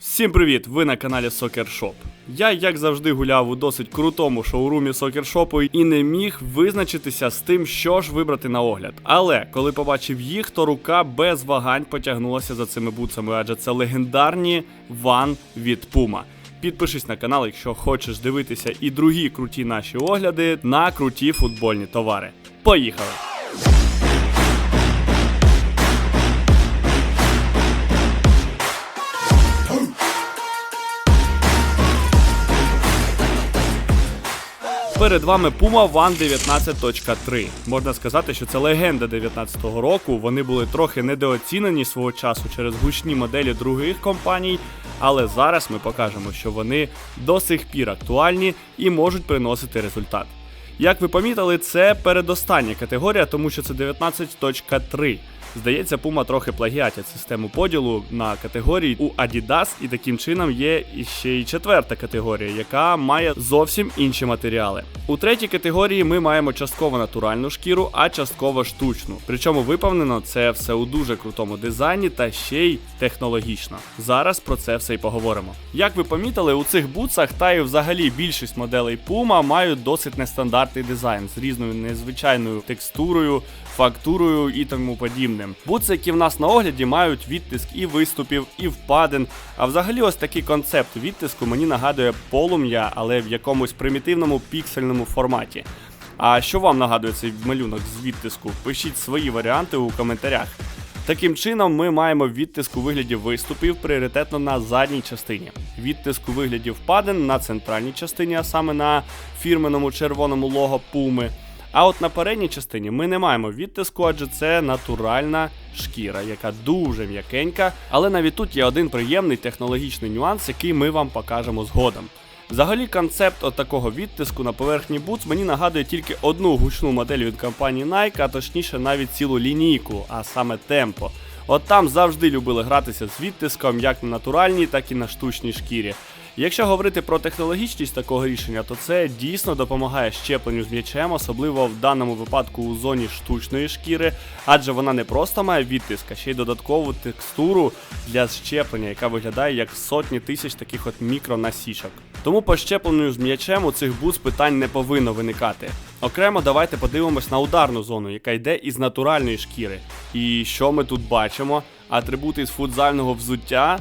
Всім привіт! Ви на каналі Soccer Shop. Я, як завжди, гуляв у досить крутому шоурумі Shop і не міг визначитися з тим, що ж вибрати на огляд. Але коли побачив їх, то рука без вагань потягнулася за цими бутсами, адже це легендарні ван від Puma. Підпишись на канал, якщо хочеш дивитися і другі круті наші огляди на круті футбольні товари. Поїхали! Перед вами Puma One 19.3. Можна сказати, що це легенда 19-го року. Вони були трохи недооцінені свого часу через гучні моделі других компаній, але зараз ми покажемо, що вони до сих пір актуальні і можуть приносити результат. Як ви помітили, це передостання категорія, тому що це 19.3. Здається, Puma трохи плагіатять систему поділу на категорії у Adidas, і таким чином є іще й четверта категорія, яка має зовсім інші матеріали. У третій категорії ми маємо частково натуральну шкіру, а частково штучну. Причому виповнено це все у дуже крутому дизайні та ще й технологічно. Зараз про це все й поговоримо. Як ви помітили, у цих бутсах та й взагалі більшість моделей Puma мають досить нестандартний дизайн з різною незвичайною текстурою, фактурою і тому подібним. Бутси, які в нас на огляді, мають відтиск і виступів, і впадин. А взагалі, ось такий концепт відтиску мені нагадує полум'я, але в якомусь примітивному піксельному форматі. А що вам нагадує цей малюнок з відтиску? Пишіть свої варіанти у коментарях. Таким чином, ми маємо відтиск у вигляді виступів пріоритетно на задній частині, відтиск у вигляді впадин на центральній частині, а саме на фірменому червоному лого Пуми. А от на передній частині ми не маємо відтиску, адже це натуральна шкіра, яка дуже м'якенька. Але навіть тут є один приємний технологічний нюанс, який ми вам покажемо згодом. Взагалі, концепт такого відтиску на поверхні Boots мені нагадує тільки одну гучну модель від компанії Nike, а точніше навіть цілу лінійку, а саме Tempo. От там завжди любили гратися з відтиском як на натуральній, так і на штучній шкірі. Якщо говорити про технологічність такого рішення, то це дійсно допомагає щепленню з м'ячем, особливо в даному випадку у зоні штучної шкіри, адже вона не просто має відтиск, а ще й додаткову текстуру для щеплення, яка виглядає як сотні тисяч таких от мікронасішок. Тому по щепленню з м'ячем у цих бутс питань не повинно виникати. Окремо давайте подивимось на ударну зону, яка йде із натуральної шкіри. І що ми тут бачимо? Атрибути з футзального взуття.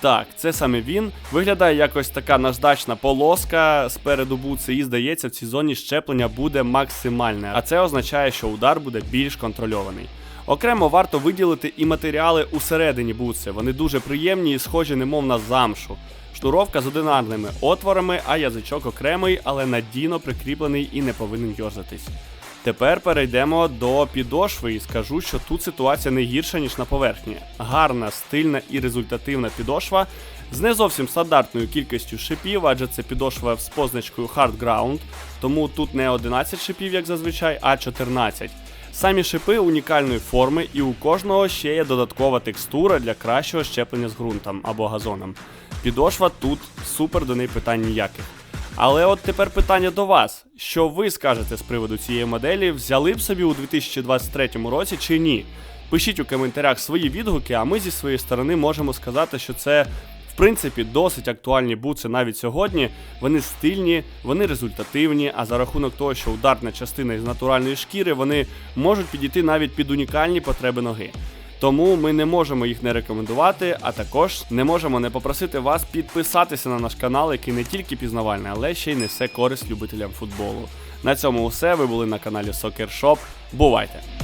Так, це саме він. Виглядає якось така наждачна полоска спереду бутси, і здається, в цій зоні щеплення буде максимальне, а це означає, що удар буде більш контрольований. Окремо варто виділити і матеріали усередині бутси. Вони дуже приємні і схожі, немов на замшу. Шнуровка з одинарними отворами, а язичок окремий, але надійно прикріплений і не повинен йорзатись. Тепер перейдемо до підошви і скажу, що тут ситуація не гірша, ніж на поверхні. Гарна, стильна і результативна підошва з не зовсім стандартною кількістю шипів, адже це підошва з позначкою Hard Ground, тому тут не 11 шипів, як зазвичай, а 14. Самі шипи унікальної форми, і у кожного ще є додаткова текстура для кращого щеплення з ґрунтом або газоном. Підошва тут супер, до неї питань ніяких. Але от тепер питання до вас: що ви скажете з приводу цієї моделі? Взяли б собі у 2023 році чи ні? Пишіть у коментарях свої відгуки, а ми зі своєї сторони можемо сказати, що це. В принципі, досить актуальні бутси навіть сьогодні. Вони стильні, вони результативні, а за рахунок того, що ударна частина із натуральної шкіри, вони можуть підійти навіть під унікальні потреби ноги. Тому ми не можемо їх не рекомендувати, а також не можемо не попросити вас підписатися на наш канал, який не тільки пізнавальний, але ще й несе користь любителям футболу. На цьому все. Ви були на каналі Soccer Shop. Бувайте!